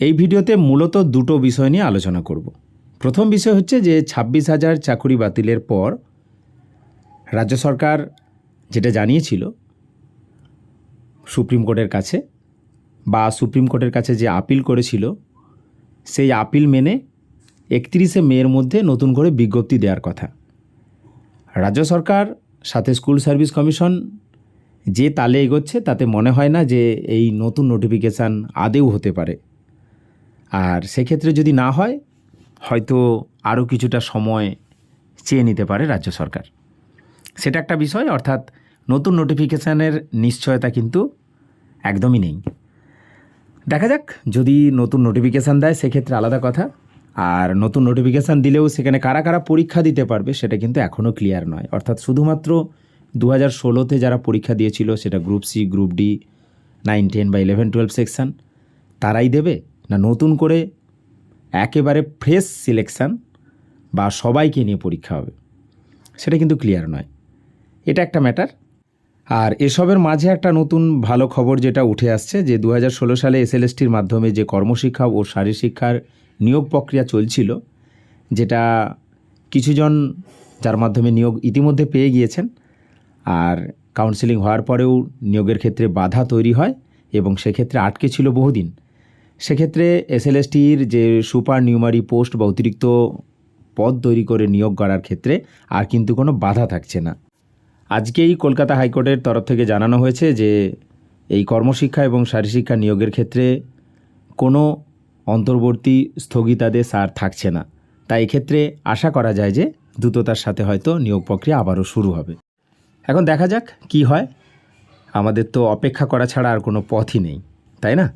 এই ভিডিওতে মূলত দুটো বিষয় নিয়ে আলোচনা করব। প্রথম বিষয় হচ্ছে যে ছাব্বিশ হাজার চাকুরি বাতিলের পর রাজ্য সরকার যেটা জানিয়েছিল সুপ্রিম কোর্টের কাছে বা সুপ্রিম কোর্টের কাছে যে আপিল করেছিল, সেই আপিল মেনে একত্রিশে মের মধ্যে নতুন করে বিজ্ঞপ্তি দেওয়ার কথা। রাজ্য সরকার সাথে স্কুল সার্ভিস কমিশন যে তালে এগোচ্ছে, তাতে মনে হয় না যে এই নতুন নোটিফিকেশান আদেও হতে পারে। আর সেক্ষেত্রে যদি না হয়, হয়তো আরও কিছুটা সময় চেয়ে নিতে পারে রাজ্য সরকার। সেটা একটা বিষয়, অর্থাৎ নতুন নোটিফিকেশানের নিশ্চয়তা কিন্তু একদমই নেই। দেখা যাক, যদি নতুন নোটিফিকেশান দেয় সেক্ষেত্রে আলাদা কথা। আর নতুন নোটিফিকেশান দিলেও সেখানে কারা কারা পরীক্ষা দিতে পারবে সেটা কিন্তু এখনও ক্লিয়ার নয়। অর্থাৎ শুধুমাত্র দু হাজার ষোলোতে যারা পরীক্ষা দিয়েছিল সেটা group C, group D, nine, ten বা ইলেভেন, টুয়েলভ সেকশান, তারাই দেবে? না নতুন করে একেবারে ফ্রেশ সিলেকশান বা সবাইকে নিয়ে পরীক্ষা হবে। সেটা কিন্তু ক্লিয়ার নয়। এটা একটা ম্যাটার আর এসবের মাঝে একটা নতুন ভালো খবর যেটা উঠে আসছে যে দু হাজার ষোলো সালে এসএলএসটির মাধ্যমে যে কর্মশিক্ষা ও শারীরশিক্ষার নিয়োগ প্রক্রিয়া চলছিল, যেটা কিছুজন যার মাধ্যমে নিয়োগ ইতিমধ্যে পেয়ে গিয়েছেন আর কাউন্সিলিং হওয়ার পরেও নিয়োগের ক্ষেত্রে বাধা তৈরি হয় এবং সেক্ষেত্রে আটকে ছিল বহুদিন। সেক্ষেত্রে এসএলএসটির যে সুপার নিউমারি পোস্ট বা অতিরিক্ত পদ তৈরি করে নিয়োগ করার ক্ষেত্রে আর কিন্তু কোনো বাধা থাকছে না। আজকেই কলকাতা হাইকোর্টের তরফ থেকে জানানো হয়েছে যে এই কর্মশিক্ষা এবং শারীরশিক্ষা নিয়োগের ক্ষেত্রে কোনো অন্তর্বর্তী স্থগিতাদেশ আর থাকছে না। তাই এক্ষেত্রে আশা করা যায় যে দ্রুততার সাথে হয়তো নিয়োগ প্রক্রিয়া আবারও শুরু হবে। এখন দেখা যাক কি হয়। আমাদের তো অপেক্ষা করা ছাড়া আর কোনো পথই নেই, তাই না?